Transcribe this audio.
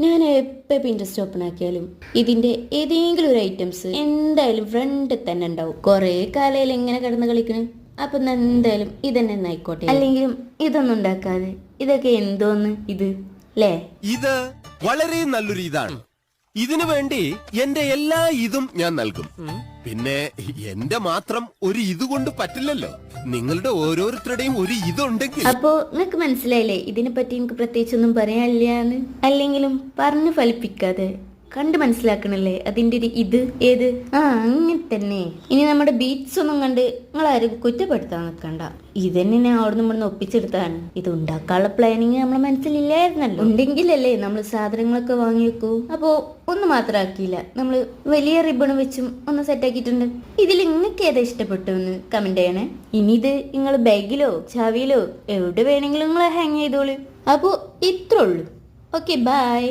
ഞാൻ എപ്പോൾ Pinterest open ആക്കിയാലും ഇതിന്റെ ഏതെങ്കിലും ഒരു ഐറ്റംസ് എന്തായാലും ഫ്രണ്ട് തന്നെ ഉണ്ടാവും. കുറേ കാലയിൽ എങ്ങനെ കിടന്ന് കളിക്കണം. അപ്പൊ എന്തായാലും ഇതന്നെ ഒന്ന് ആയിക്കോട്ടെ. അല്ലെങ്കിലും ഇതൊന്നും ഉണ്ടാക്കാതെ ഇതൊക്കെ എന്തോന്ന് ഇത്? അല്ലേ ഇത് വളരെ നല്ലൊരു ഇതാണ്. ഇതിനു വേണ്ടി എന്റെ എല്ലാ ഇതും ഞാൻ നൽകും. പിന്നെ എന്റെ മാത്രം ഒരു ഇത് കൊണ്ട് പറ്റില്ലല്ലോ. നിങ്ങളുടെ ഓരോരുത്തരുടെയും ഒരു ഇതുണ്ടെങ്കിൽ. അപ്പോ നിങ്ങക്ക് മനസ്സിലായില്ലേ? ഇതിനെ പറ്റി എനിക്ക് പ്രത്യേകിച്ചൊന്നും പറയാനില്ലാന്ന്. അല്ലെങ്കിലും പറഞ്ഞു ഫലിപ്പിക്കാതെ. കണ്ട് മനസ്സിലാക്കണല്ലേ? അതിന്റെ ഒരു ഇത് ഏത്? ആ അങ്ങനെ തന്നെ. ഇനി നമ്മുടെ ബീറ്റ്സ് ഒന്നും കണ്ട് നിങ്ങൾ ആരും കുറ്റപ്പെടുത്താൻ നിൽക്കണ്ട. ഇതന്നെ ഞാൻ അവിടെ നമ്മൾ ഒപ്പിച്ചെടുത്താണ് ഇത് ഉണ്ടാക്കാനുള്ള പ്ലാനിങ് നമ്മളെ മനസ്സിലില്ലായിരുന്നല്ലോ. ഉണ്ടെങ്കിലല്ലേ നമ്മൾ സാധനങ്ങളൊക്കെ വാങ്ങി വെക്കൂ. അപ്പോ ഒന്നും മാത്രമാക്കിയില്ല നമ്മൾ വലിയ റിബൺ വെച്ചും ഒന്ന് സെറ്റ് ആക്കിയിട്ടുണ്ട്. ഇതിൽ നിങ്ങൾക്ക് ഏതാ ഇഷ്ടപ്പെട്ടു കമന്റ് ചെയ്യണേ. ഇനി ഇത് നിങ്ങൾ ബാഗിലോ ചാവിയിലോ എവിടെ വേണമെങ്കിലും നിങ്ങൾ ഹാങ് ചെയ്തോളൂ. അപ്പോ ഇത്രേ ഉള്ളൂ. Okay bye